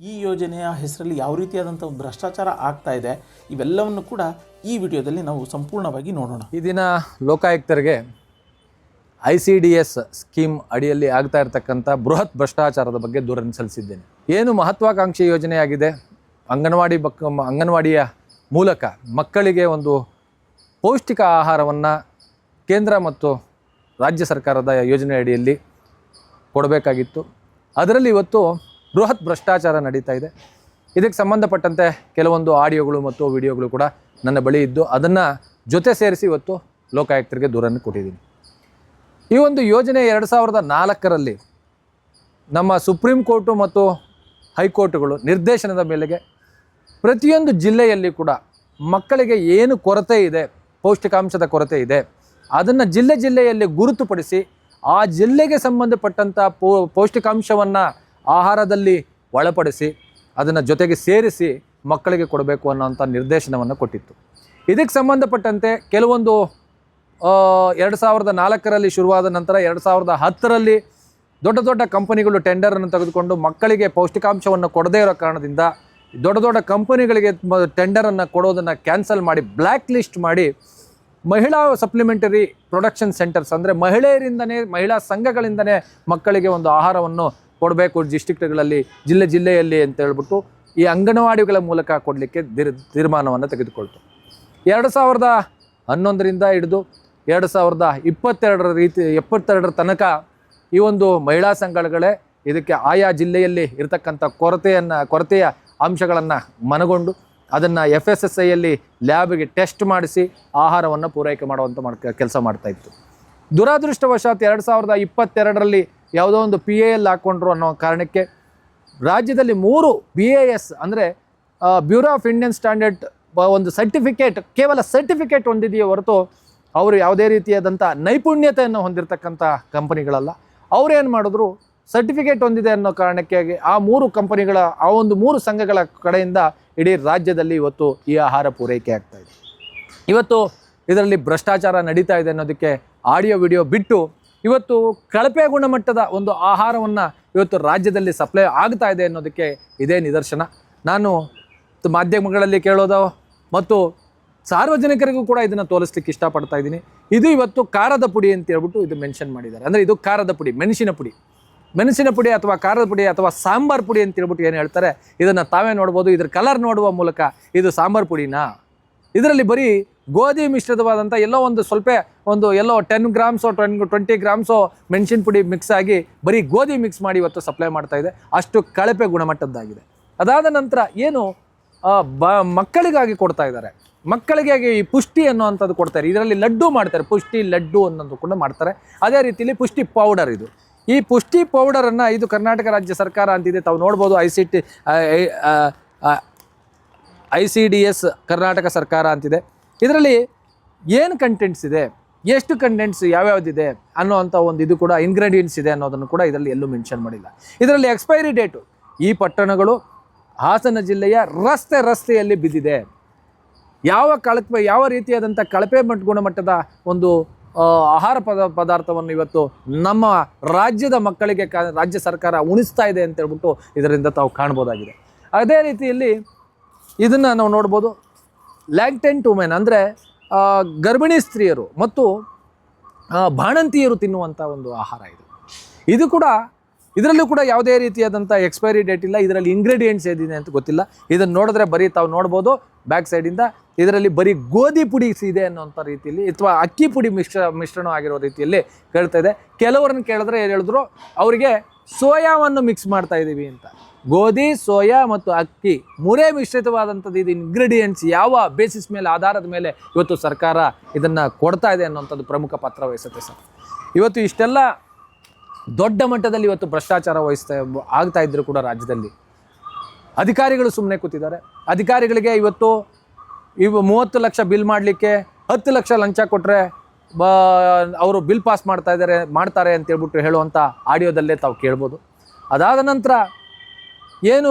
ಈ ಯೋಜನೆಯ ಹೆಸರಲ್ಲಿ ಯಾವ ರೀತಿಯಾದಂಥ ಭ್ರಷ್ಟಾಚಾರ ಆಗ್ತಾ ಇದೆ, ಇವೆಲ್ಲವನ್ನು ಕೂಡ ಈ ವಿಡಿಯೋದಲ್ಲಿ ನಾವು ಸಂಪೂರ್ಣವಾಗಿ ನೋಡೋಣ. ಈ ದಿನ ಲೋಕಾಯುಕ್ತರಿಗೆ I C D S scheme ಅಡಿಯಲ್ಲಿ ಆಗ್ತಾ ಇರತಕ್ಕಂಥ ಬೃಹತ್ ಭ್ರಷ್ಟಾಚಾರದ ಬಗ್ಗೆ ದೂರನ್ನು ಸಲ್ಲಿಸಿದ್ದೇನೆ. ಏನು ಮಹತ್ವಾಕಾಂಕ್ಷಿ ಯೋಜನೆಯಾಗಿದೆ? ಅಂಗನವಾಡಿ ಬಕ್, ಅಂಗನವಾಡಿಯ ಮೂಲಕ ಮಕ್ಕಳಿಗೆ ಒಂದು ಪೌಷ್ಟಿಕ ಆಹಾರವನ್ನು ಕೇಂದ್ರ ಮತ್ತು ರಾಜ್ಯ ಸರ್ಕಾರದ ಯೋಜನೆ ಅಡಿಯಲ್ಲಿ ಕೊಡಬೇಕಾಗಿತ್ತು. ಅದರಲ್ಲಿ ಇವತ್ತು ಬೃಹತ್ ಭ್ರಷ್ಟಾಚಾರ ನಡೀತಾ ಇದೆ. ಇದಕ್ಕೆ ಸಂಬಂಧಪಟ್ಟಂತೆ ಕೆಲವೊಂದು ಆಡಿಯೋಗಳು ಮತ್ತು ವಿಡಿಯೋಗಳು ಕೂಡ ನನ್ನ ಬಳಿ ಇದ್ದು ಅದನ್ನು ಜೊತೆ ಸೇರಿಸಿ ಇವತ್ತು ಲೋಕಾಯುಕ್ತರಿಗೆ ದೂರನ್ನು ಕೊಟ್ಟಿದ್ದೀನಿ. ಈ ಒಂದು ಯೋಜನೆ ಎರಡು ಸಾವಿರದ ನಾಲ್ಕರಲ್ಲಿ ನಮ್ಮ ಸುಪ್ರೀಂ ಕೋರ್ಟು ಮತ್ತು ಹೈಕೋರ್ಟುಗಳು ನಿರ್ದೇಶನದ ಮೇಲೆಗೆ ಪ್ರತಿಯೊಂದು ಜಿಲ್ಲೆಯಲ್ಲಿ ಕೂಡ ಮಕ್ಕಳಿಗೆ ಏನು ಕೊರತೆ ಇದೆ, ಪೌಷ್ಟಿಕಾಂಶದ ಕೊರತೆ ಇದೆ, ಅದನ್ನು ಜಿಲ್ಲೆ ಜಿಲ್ಲೆಯಲ್ಲಿ ಗುರುತುಪಡಿಸಿ ಆ ಜಿಲ್ಲೆಗೆ ಸಂಬಂಧಪಟ್ಟಂಥ ಪೌಷ್ಟಿಕಾಂಶವನ್ನು ಆಹಾರದಲ್ಲಿ ಒಳಪಡಿಸಿ ಅದನ್ನು ಜೊತೆಗೆ ಸೇರಿಸಿ ಮಕ್ಕಳಿಗೆ ಕೊಡಬೇಕು ಅನ್ನೋಂಥ ನಿರ್ದೇಶನವನ್ನು ಕೊಟ್ಟಿತ್ತು. ಇದಕ್ಕೆ ಸಂಬಂಧಪಟ್ಟಂತೆ ಕೆಲವೊಂದು ಎರಡು ಸಾವಿರದ ನಾಲ್ಕರಲ್ಲಿ ಶುರುವಾದ ನಂತರ ಎರಡು ಸಾವಿರದ ಹತ್ತರಲ್ಲಿ ದೊಡ್ಡ ದೊಡ್ಡ ಕಂಪನಿಗಳು ಟೆಂಡರನ್ನು ತೆಗೆದುಕೊಂಡು ಮಕ್ಕಳಿಗೆ ಪೌಷ್ಟಿಕಾಂಶವನ್ನು ಕೊಡದೇ ಇರೋ ಕಾರಣದಿಂದ ದೊಡ್ಡ ದೊಡ್ಡ ಕಂಪನಿಗಳಿಗೆ ಟೆಂಡರನ್ನು ಕೊಡೋದನ್ನು ಕ್ಯಾನ್ಸಲ್ ಮಾಡಿ ಬ್ಲ್ಯಾಕ್ ಲಿಸ್ಟ್ ಮಾಡಿ ಮಹಿಳಾ ಸಪ್ಲಿಮೆಂಟರಿ ಪ್ರೊಡಕ್ಷನ್ ಸೆಂಟರ್ಸ್ ಅಂದರೆ ಮಹಿಳೆಯರಿಂದನೇ ಮಹಿಳಾ ಸಂಘಗಳಿಂದನೇ ಮಕ್ಕಳಿಗೆ ಒಂದು ಆಹಾರವನ್ನು ಕೊಡಬೇಕು ಡಿಸ್ಟಿಕ್ಟ್ಗಳಲ್ಲಿ ಜಿಲ್ಲೆ ಜಿಲ್ಲೆಯಲ್ಲಿ ಅಂತ ಹೇಳ್ಬಿಟ್ಟು ಈ ಅಂಗನವಾಡಿಗಳ ಮೂಲಕ ಕೊಡಲಿಕ್ಕೆ ದಿರ್, ತೀರ್ಮಾನವನ್ನು ತೆಗೆದುಕೊಳ್ತು. ಎರಡು ಸಾವಿರದ ಹನ್ನೊಂದರಿಂದ ಹಿಡಿದು ಎರಡು ಸಾವಿರದ ಇಪ್ಪತ್ತೆರಡರ ರೀತಿ, ಎಪ್ಪತ್ತೆರಡರ ತನಕ ಈ ಒಂದು ಮಹಿಳಾ ಸಂಘಗಳೇ ಇದಕ್ಕೆ ಆಯಾ ಜಿಲ್ಲೆಯಲ್ಲಿ ಇರತಕ್ಕಂಥ ಕೊರತೆಯನ್ನು, ಕೊರತೆಯ ಅಂಶಗಳನ್ನು ಮನಗೊಂಡು ಅದನ್ನು ಎಫ್ ಎಸ್ ಎಸ್ ಐಯಲ್ಲಿ ಲ್ಯಾಬ್ಗೆ ಟೆಸ್ಟ್ ಮಾಡಿಸಿ ಆಹಾರವನ್ನು ಪೂರೈಕೆ ಮಾಡುವಂಥ ಮಾಡ್ ಕೆಲಸ ಮಾಡ್ತಾ ಇತ್ತು. ದುರಾದೃಷ್ಟವಶಾತ್ ಎರಡು ಸಾವಿರದ ಇಪ್ಪತ್ತೆರಡರಲ್ಲಿ ಯಾವುದೋ ಒಂದು ಪಿ ಎ ಎಲ್ ಹಾಕ್ಕೊಂಡ್ರು ಅನ್ನೋ ಕಾರಣಕ್ಕೆ ರಾಜ್ಯದಲ್ಲಿ ಮೂರು ಬಿ ಎ ಎಸ್ ಅಂದರೆ ಬ್ಯೂರೋ ಆಫ್ ಇಂಡಿಯನ್ ಸ್ಟ್ಯಾಂಡರ್ಡ್ ಒಂದು ಸರ್ಟಿಫಿಕೇಟ್ ಕೇವಲ ಸರ್ಟಿಫಿಕೇಟ್ ಹೊಂದಿದೆಯೇ ಹೊರತು ಅವರು ಯಾವುದೇ ರೀತಿಯಾದಂಥ ನೈಪುಣ್ಯತೆಯನ್ನು ಹೊಂದಿರತಕ್ಕಂಥ ಕಂಪನಿಗಳಲ್ಲ. ಅವರೇನು ಮಾಡಿದ್ರು? ಸರ್ಟಿಫಿಕೇಟ್ ಹೊಂದಿದೆ ಅನ್ನೋ ಕಾರಣಕ್ಕೆ ಆ ಮೂರು ಕಂಪನಿಗಳ, ಆ ಒಂದು ಮೂರು ಸಂಘಗಳ ಕಡೆಯಿಂದ ಇಡೀ ರಾಜ್ಯದಲ್ಲಿ ಇವತ್ತು ಈ ಆಹಾರ ಪೂರೈಕೆ ಆಗ್ತಾ ಇದೆ. ಇವತ್ತು ಇದರಲ್ಲಿ ಭ್ರಷ್ಟಾಚಾರ ನಡೀತಾ ಇದೆ ಅನ್ನೋದಕ್ಕೆ ಆಡಿಯೋ ವಿಡಿಯೋ ಬಿಟ್ಟು ಇವತ್ತು ಕಳಪೆ ಗುಣಮಟ್ಟದ ಒಂದು ಆಹಾರವನ್ನು ಇವತ್ತು ರಾಜ್ಯದಲ್ಲಿ ಸಪ್ಲೈ ಆಗ್ತಾ ಇದೆ ಅನ್ನೋದಕ್ಕೆ ಇದೇ ನಿದರ್ಶನ. ನಾನು ಮಾಧ್ಯಮಗಳಲ್ಲಿ ಕೇಳೋದು ಮತ್ತು ಸಾರ್ವಜನಿಕರಿಗೂ ಕೂಡ ಇದನ್ನು ತೋರಿಸ್ಲಿಕ್ಕೆ ಇಷ್ಟಪಡ್ತಾ ಇದ್ದೀನಿ. ಇದು ಇವತ್ತು ಖಾರದ ಪುಡಿ ಅಂತ ಹೇಳ್ಬಿಟ್ಟು ಇದು ಮೆನ್ಷನ್ ಮಾಡಿದ್ದಾರೆ. ಅಂದರೆ ಇದು ಖಾರದ ಪುಡಿ, ಮೆಣಸಿನ ಪುಡಿ. ಮೆಣಸಿನ ಪುಡಿ ಅಥವಾ ಖಾರದ ಪುಡಿ ಅಥವಾ ಸಾಂಬಾರ್ ಪುಡಿ ಅಂತ ಹೇಳ್ಬಿಟ್ಟು ಏನು ಹೇಳ್ತಾರೆ? ಇದನ್ನು ತಾವೇ ನೋಡ್ಬೋದು. ಇದ್ರ ಕಲರ್ ನೋಡುವ ಮೂಲಕ ಇದು ಸಾಂಬಾರ್ ಪುಡಿನಾ? ಇದರಲ್ಲಿ ಬರೀ ಗೋಧಿ ಮಿಶ್ರಿತವಾದಂಥ ಎಲ್ಲೋ ಒಂದು ಸ್ವಲ್ಪ ಒಂದು ಎಲ್ಲೋ ಟೆನ್ ಗ್ರಾಮ್ಸೋ ಟ್ವೆನ್ ಟ್ವೆಂಟಿ ಗ್ರಾಮ್ಸೋ ಮೆಣಸಿನ ಪುಡಿ ಮಿಕ್ಸ್ ಆಗಿ ಬರೀ ಗೋಧಿ ಮಿಕ್ಸ್ ಮಾಡಿ ಇವತ್ತು ಸಪ್ಲೈ ಮಾಡ್ತಾ ಇದೆ. ಅಷ್ಟು ಕಳಪೆ ಗುಣಮಟ್ಟದ್ದಾಗಿದೆ. ಅದಾದ ನಂತರ ಏನು ಬ, ಮಕ್ಕಳಿಗಾಗಿ ಕೊಡ್ತಾ ಇದ್ದಾರೆ. ಮಕ್ಕಳಿಗಾಗಿ ಈ ಪುಷ್ಟಿ ಅನ್ನುವಂಥದ್ದು ಕೊಡ್ತಾರೆ. ಇದರಲ್ಲಿ ಲಡ್ಡು ಮಾಡ್ತಾರೆ. ಪುಷ್ಟಿ, ಲಡ್ಡು ಅನ್ನೋದು ಕೂಡ ಮಾಡ್ತಾರೆ. ಅದೇ ರೀತಿಯಲ್ಲಿ ಪುಷ್ಟಿ ಪೌಡರ್ ಇದು. ಈ ಪುಷ್ಟಿ ಪೌಡರನ್ನು ಇದು ಕರ್ನಾಟಕ ರಾಜ್ಯ ಸರ್ಕಾರ ಅಂತಿದೆ. ತಾವು ನೋಡ್ಬೋದು I C T I C D S Karnataka ಸರ್ಕಾರ ಅಂತಿದೆ. ಇದರಲ್ಲಿ ಏನು ಕಂಟೆಂಟ್ಸ್ ಇದೆ? ಎಷ್ಟು ಕಂಟೆಂಟ್ಸ್ ಯಾವ್ಯಾವ್ದಿದೆ ಅನ್ನೋವಂಥ ಒಂದು ಇದು ಕೂಡ ಇಂಗ್ರೀಡಿಯೆಂಟ್ಸ್ ಇದೆ ಅನ್ನೋದನ್ನು ಕೂಡ ಇದರಲ್ಲಿ ಎಲ್ಲೂ ಮೆನ್ಷನ್ ಮಾಡಿಲ್ಲ. ಇದರಲ್ಲಿ ಎಕ್ಸ್ಪೈರಿ ಡೇಟು ಈ ಪಟ್ಟಣಗಳು, ಹಾಸನ ಜಿಲ್ಲೆಯ ರಸ್ತೆ ರಸ್ತೆಯಲ್ಲಿ ಬಿದ್ದಿದೆ. ಯಾವ ಕಳಪೆ, ಯಾವ ರೀತಿಯಾದಂಥ ಕಳಪೆ ಮಟ್, ಗುಣಮಟ್ಟದ ಒಂದು ಆಹಾರ ಪದ, ಪದಾರ್ಥವನ್ನು ಇವತ್ತು ನಮ್ಮ ರಾಜ್ಯದ ಮಕ್ಕಳಿಗೆ ರಾಜ್ಯ ಸರ್ಕಾರ ಉಣಿಸ್ತಾ ಇದೆ ಅಂತ ಹೇಳ್ಬಿಟ್ಟು ಇದರಿಂದ ತಾವು ಕಾಣ್ಬೋದಾಗಿದೆ. ಅದೇ ರೀತಿಯಲ್ಲಿ ಇದನ್ನು ನಾವು ನೋಡ್ಬೋದು. ಲ್ಯಾಕ್ಟೆಂಟ್ ವುಮೆನ್ ಅಂದರೆ ಗರ್ಭಿಣಿ ಸ್ತ್ರೀಯರು ಮತ್ತು ಬಾಣಂತಿಯರು ತಿನ್ನುವಂಥ ಒಂದು ಆಹಾರ ಇದು. ಇದು ಕೂಡ, ಇದರಲ್ಲೂ ಕೂಡ ಯಾವುದೇ ರೀತಿಯಾದಂಥ ಎಕ್ಸ್ಪೈರಿ ಡೇಟ್ ಇಲ್ಲ. ಇದರಲ್ಲಿ ಇಂಗ್ರೀಡಿಯೆಂಟ್ಸ್ ಏನಿದೆ ಅಂತ ಗೊತ್ತಿಲ್ಲ. ಇದನ್ನು ನೋಡಿದ್ರೆ ಬರೀ ತಾವು ನೋಡ್ಬೋದು. ಬ್ಯಾಕ್ ಸೈಡಿಂದ ಇದರಲ್ಲಿ ಬರೀ ಗೋಧಿ ಪುಡಿ ಇದೆ ಅನ್ನೋಂಥ ರೀತಿಯಲ್ಲಿ, ಅಥವಾ ಅಕ್ಕಿ ಪುಡಿ ಮಿಶ್ರ ಮಿಶ್ರಣ ಆಗಿರೋ ರೀತಿಯಲ್ಲಿ ಕೇಳ್ತಾ ಇದೆ. ಕೆಲವರನ್ನು ಕೇಳಿದ್ರೆ ಏನು ಹೇಳಿದ್ರು, ಅವರಿಗೆ ಸೋಯಾವನ್ನು ಮಿಕ್ಸ್ ಮಾಡ್ತಾ ಇದ್ದೀವಿ ಅಂತ. ಗೋಧಿ, ಸೋಯಾ ಮತ್ತು ಅಕ್ಕಿ ಮೂರೇ ಮಿಶ್ರಿತವಾದಂಥದ್ದು ಇದು ಇಂಗ್ರೀಡಿಯೆಂಟ್ಸ್ ಯಾವ ಬೇಸಿಸ್ ಮೇಲೆ ಆಧಾರದ ಮೇಲೆ ಇವತ್ತು ಸರ್ಕಾರ ಇದನ್ನು ಕೊಡ್ತಾ ಇದೆ ಅನ್ನೋಂಥದ್ದು ಪ್ರಮುಖ ಪಾತ್ರ ವಹಿಸುತ್ತೆ ಸರ್. ಇವತ್ತು ಇಷ್ಟೆಲ್ಲ ದೊಡ್ಡ ಮಟ್ಟದಲ್ಲಿ ಇವತ್ತು ಭ್ರಷ್ಟಾಚಾರ ವಹಿಸ್ತಾ ಆಗ್ತಾ ಇದ್ರು ಕೂಡ ರಾಜ್ಯದಲ್ಲಿ. ಅಧಿಕಾರಿಗಳು ಸುಮ್ಮನೆ ಕೂತಿದ್ದಾರೆ. ಅಧಿಕಾರಿಗಳಿಗೆ ಇವತ್ತು ಇವು ಮೂವತ್ತು ಲಕ್ಷ ಬಿಲ್ ಮಾಡಲಿಕ್ಕೆ ಹತ್ತು ಲಕ್ಷ ಲಂಚ ಕೊಟ್ಟರೆ ಬ, ಅವರು ಬಿಲ್ ಪಾಸ್ ಮಾಡ್ತಾ ಇದ್ದಾರೆ, ಮಾಡ್ತಾರೆ ಅಂತೇಳ್ಬಿಟ್ಟು ಹೇಳುವಂಥ ಆಡಿಯೋದಲ್ಲೇ ತಾವು ಕೇಳ್ಬೋದು. ಅದಾದ ನಂತರ ಏನು,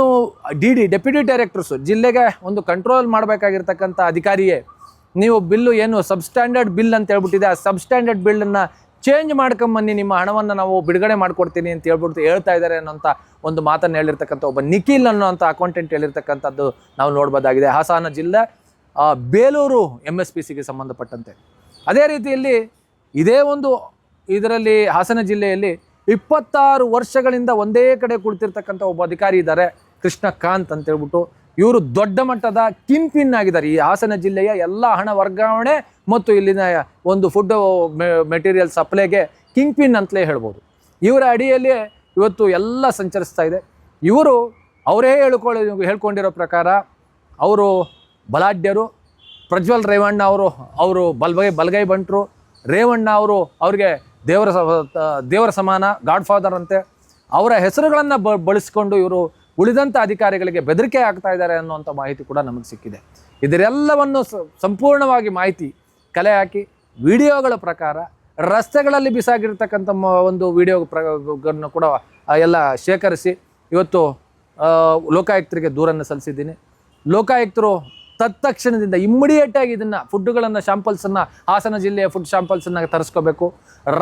ಡಿ ಡಿ ಡೆಪ್ಯೂಟಿ ಡೈರೆಕ್ಟರ್ಸು ಜಿಲ್ಲೆಗೆ ಒಂದು ಕಂಟ್ರೋಲ್ ಮಾಡಬೇಕಾಗಿರ್ತಕ್ಕಂಥ ಅಧಿಕಾರಿಯೇ, ನೀವು ಬಿಲ್ಲು ಏನು ಸಬ್ಸ್ಟ್ಯಾಂಡರ್ಡ್ ಬಿಲ್ ಅಂತ ಹೇಳ್ಬಿಟ್ಟಿದೆ, ಆ ಸಬ್ಸ್ಟ್ಯಾಂಡರ್ಡ್ ಬಿಲ್ಲನ್ನು ಚೇಂಜ್ ಮಾಡ್ಕೊಂಬನ್ನಿ, ನಿಮ್ಮ ಹಣವನ್ನು ನಾವು ಬಿಡುಗಡೆ ಮಾಡಿಕೊಡ್ತೀನಿ ಅಂತ ಹೇಳ್ಬಿಟ್ಟು ಹೇಳ್ತಾ ಇದ್ದಾರೆ ಅನ್ನೋಂಥ ಒಂದು ಮಾತನ್ನು ಹೇಳಿರ್ತಕ್ಕಂಥ ಒಬ್ಬ ನಿಖಿಲ್ ಅನ್ನೋಂಥ ಅಕೌಂಟೆಂಟ್ ಹೇಳಿರ್ತಕ್ಕಂಥದ್ದು ನಾವು ನೋಡ್ಬೋದಾಗಿದೆ. ಹಾಸನ ಜಿಲ್ಲೆ ಬೇಲೂರು ಎಂ ಎಸ್ ಪಿ ಸಿಗೆ ಸಂಬಂಧಪಟ್ಟಂತೆ. ಅದೇ ರೀತಿಯಲ್ಲಿ ಇದೇ ಒಂದು ಇದರಲ್ಲಿ ಹಾಸನ ಜಿಲ್ಲೆಯಲ್ಲಿ ಇಪ್ಪತ್ತಾರು ವರ್ಷಗಳಿಂದ ಒಂದೇ ಕಡೆ ಕುಳಿತಿರ್ತಕ್ಕಂಥ ಒಬ್ಬ ಅಧಿಕಾರಿ ಇದ್ದಾರೆ, ಕೃಷ್ಣಕಾಂತ್ ಅಂತ ಹೇಳ್ಬಿಟ್ಟು. ಇವರು ದೊಡ್ಡ ಮಟ್ಟದ ಕಿಂಪಿನ್ ಆಗಿದ್ದಾರೆ. ಈ ಹಾಸನ ಜಿಲ್ಲೆಯ ಎಲ್ಲ ಹಣ ವರ್ಗಾವಣೆ ಮತ್ತು ಇಲ್ಲಿನ ಒಂದು ಫುಡ್ ಮೆಟೀರಿಯಲ್ ಸಪ್ಲೈಗೆ ಕಿಂಗ್ ಪಿನ್ ಅಂತಲೇ ಹೇಳ್ಬೋದು. ಇವರ ಅಡಿಯಲ್ಲಿ ಇವತ್ತು ಎಲ್ಲ ಸಂಚರಿಸ್ತಾ ಇದೆ. ಇವರು ಅವರೇ ಹೇಳ್ಕೊಳ್ಳಿ, ಹೇಳ್ಕೊಂಡಿರೋ ಪ್ರಕಾರ ಅವರು ಬಲಾಢ್ಯರು. ಪ್ರಜ್ವಲ್ ರೇವಣ್ಣ ಅವರು ಅವರು ಬಲ್ಬೈ, ಬಲಗೈ ಬಂಟರು. ರೇವಣ್ಣ ಅವರು ಅವ್ರಿಗೆ ದೇವರ ದೇವರ ಸಮಾನ ಗಾಡ್ ಫಾದರ್ ಅಂತೆ, ಅವರ ಹೆಸರುಗಳನ್ನು ಬ ಬಳಸಿಕೊಂಡು ಇವರು ಉಳಿದಂಥ ಅಧಿಕಾರಿಗಳಿಗೆ ಬೆದರಿಕೆ ಆಗ್ತಾ ಇದ್ದಾರೆ ಅನ್ನುವಂಥ ಮಾಹಿತಿ ಕೂಡ ನಮಗೆ ಸಿಕ್ಕಿದೆ. ಇದರೆಲ್ಲವನ್ನು ಸಂಪೂರ್ಣವಾಗಿ ಮಾಹಿತಿ, ಕಲೆ ಹಾಕಿ, ವಿಡಿಯೋಗಳ ಪ್ರಕಾರ, ರಸ್ತೆಗಳಲ್ಲಿ ಬಿಸಾಗಿರ್ತಕ್ಕಂಥ ಒಂದು ವಿಡಿಯೋ ಪ್ರ ಕೂಡ ಎಲ್ಲ ಶೇಖರಿಸಿ, ಇವತ್ತು ಲೋಕಾಯುಕ್ತರಿಗೆ ದೂರನ್ನು ಸಲ್ಲಿಸಿದ್ದೀನಿ. ಲೋಕಾಯುಕ್ತರು ತತ್ಕ್ಷಣದಿಂದ ಇಮ್ಮಿಡಿಯೇಟ್ ಆಗಿ ಇದನ್ನ ಫುಡ್ಗಳನ್ನು ಶಾಂಪಲ್ಸನ್ನು ಹಾಸನ ಜಿಲ್ಲೆಯ ಫುಡ್ ಶಾಂಪಲ್ಸನ್ನು ತರಿಸ್ಕೋಬೇಕು.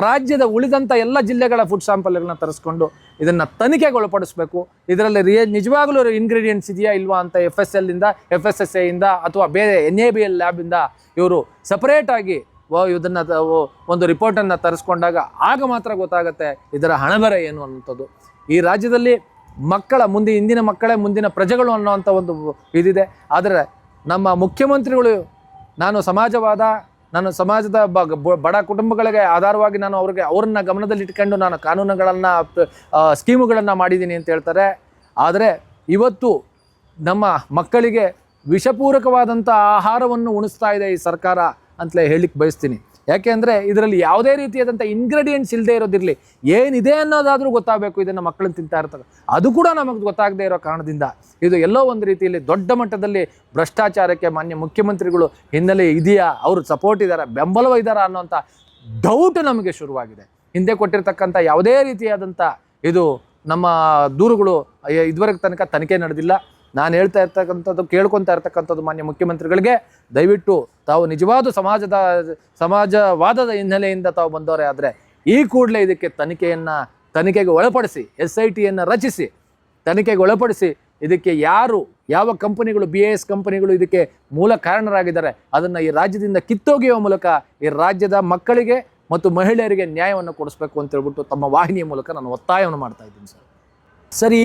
ರಾಜ್ಯದ ಉಳಿದಂಥ ಎಲ್ಲ ಜಿಲ್ಲೆಗಳ ಫುಡ್ ಶಾಂಪಲ್ಗಳನ್ನ ತರಿಸ್ಕೊಂಡು ಇದನ್ನು ತನಿಖೆಗೊಳಪಡಿಸಬೇಕು. ಇದರಲ್ಲಿ ರಿಯ, ನಿಜವಾಗ್ಲೂ ಇಂಗ್ರೀಡಿಯೆಂಟ್ಸ್ ಇದೆಯಾ ಇಲ್ವಾ ಅಂತ ಎಫ್ ಎಸ್ ಎಲ್ಲಿಂದ ಎಫ್ ಎಸ್ ಎಸ್ ಎಯಿಂದ ಅಥವಾ ಬೇರೆ ಎನ್ ಎ ಬಿ ಎಲ್ ಲ್ಯಾಬಿಂದ ಇವರು ಸಪರೇಟಾಗಿ ಇದನ್ನು ಒಂದು ರಿಪೋರ್ಟನ್ನು ತರಿಸ್ಕೊಂಡಾಗ ಆಗ ಮಾತ್ರ ಗೊತ್ತಾಗುತ್ತೆ ಇದರ ಹಣಬರ ಏನು ಅನ್ನುವಂಥದ್ದು. ಈ ರಾಜ್ಯದಲ್ಲಿ ಮಕ್ಕಳ, ಮುಂದೆ ಇಂದಿನ ಮಕ್ಕಳೇ ಮುಂದಿನ ಪ್ರಜೆಗಳು ಅನ್ನೋವಂಥ ಒಂದು ಇದಿದೆ. ಆದರೆ ನಮ್ಮ ಮುಖ್ಯಮಂತ್ರಿಗಳು, ನಾನು ಸಮಾಜವಾದ, ನಾನು ಸಮಾಜದ ಬಡ ಕುಟುಂಬಗಳಿಗೆ ಆಧಾರವಾಗಿ ನಾನು ಅವ್ರಿಗೆ, ಅವ್ರನ್ನ ಗಮನದಲ್ಲಿಟ್ಕೊಂಡು ನಾನು ಕಾನೂನುಗಳನ್ನು ಸ್ಕೀಮುಗಳನ್ನು ಮಾಡಿದ್ದೀನಿ ಅಂತ ಹೇಳ್ತಾರೆ. ಆದರೆ ಇವತ್ತು ನಮ್ಮ ಮಕ್ಕಳಿಗೆ ವಿಷಪೂರಕವಾದಂಥ ಆಹಾರವನ್ನು ಉಣಿಸ್ತಾ ಇದೆ ಈ ಸರ್ಕಾರ ಅಂತಲೇ ಹೇಳಲಿಕ್ಕೆ ಬಯಸ್ತೀನಿ. ಯಾಕೆ ಅಂದರೆ ಇದರಲ್ಲಿ ಯಾವುದೇ ರೀತಿಯಾದಂಥ ಇಂಗ್ರೀಡಿಯೆಂಟ್ಸ್ ಇಲ್ಲದೆ ಇರೋದಿರಲಿ, ಏನಿದೆ ಅನ್ನೋದಾದರೂ ಗೊತ್ತಾಗಬೇಕು ಇದನ್ನು ಮಕ್ಕಳನ್ನು ತಿಂತಾ ಇರ್ತಾರೆ. ಅದು ಕೂಡ ನಮಗೆ ಗೊತ್ತಾಗದೇ ಇರೋ ಕಾರಣದಿಂದ ಇದು ಎಲ್ಲೋ ಒಂದು ರೀತಿಯಲ್ಲಿ ದೊಡ್ಡ ಮಟ್ಟದಲ್ಲಿ ಭ್ರಷ್ಟಾಚಾರಕ್ಕೆ ಮಾನ್ಯ ಮುಖ್ಯಮಂತ್ರಿಗಳು ಹಿನ್ನೆಲೆ ಇದೆಯಾ, ಅವರು ಸಪೋರ್ಟ್ ಇದ್ದಾರಾ ಬೆಂಬಲವ ಇದ್ದಾರಾ ಅನ್ನೋಂಥ ಡೌಟ್ ನಮಗೆ ಶುರುವಾಗಿದೆ. ಹಿಂದೆ ಕೊಟ್ಟಿರ್ತಕ್ಕಂಥ ಯಾವುದೇ ರೀತಿಯಾದಂಥ ಇದು ನಮ್ಮ ದೂರುಗಳು, ಇದುವರೆಗೆ ತನಕ ತನಿಖೆ ನಡೆದಿಲ್ಲ. ನಾನು ಹೇಳ್ತಾ ಇರ್ತಕ್ಕಂಥದ್ದು, ಕೇಳ್ಕೊತಾ ಇರ್ತಕ್ಕಂಥದ್ದು ಮಾನ್ಯ ಮುಖ್ಯಮಂತ್ರಿಗಳಿಗೆ ದಯವಿಟ್ಟು ತಾವು ನಿಜವಾದ ಸಮಾಜದ, ಸಮಾಜವಾದದ ಹಿನ್ನೆಲೆಯಿಂದ ತಾವು ಬಂದವರೇ ಆದರೆ ಈ ಕೂಡಲೇ ಇದಕ್ಕೆ ತನಿಖೆಯನ್ನು, ತನಿಖೆಗೆ ಒಳಪಡಿಸಿ ಎಸ್ ಐ ಟಿಯನ್ನು ರಚಿಸಿ, ತನಿಖೆಗೆ ಒಳಪಡಿಸಿ ಇದಕ್ಕೆ ಯಾರು, ಯಾವ ಕಂಪನಿಗಳು, ಬಿ ಎಸ್ ಕಂಪನಿಗಳು ಇದಕ್ಕೆ ಮೂಲ ಕಾರಣರಾಗಿದ್ದಾರೆ, ಅದನ್ನು ಈ ರಾಜ್ಯದಿಂದ ಕಿತ್ತೋಗಿಯುವ ಮೂಲಕ ಈ ರಾಜ್ಯದ ಮಕ್ಕಳಿಗೆ ಮತ್ತು ಮಹಿಳೆಯರಿಗೆ ನ್ಯಾಯವನ್ನು ಕೊಡಿಸ್ಬೇಕು ಅಂತ ಹೇಳ್ಬಿಟ್ಟು ತಮ್ಮ ವಾಹಿನಿಯ ಮೂಲಕ ನಾನು ಒತ್ತಾಯವನ್ನು ಮಾಡ್ತಾ ಇದ್ದೀನಿ ಸರ್. ಸರಿ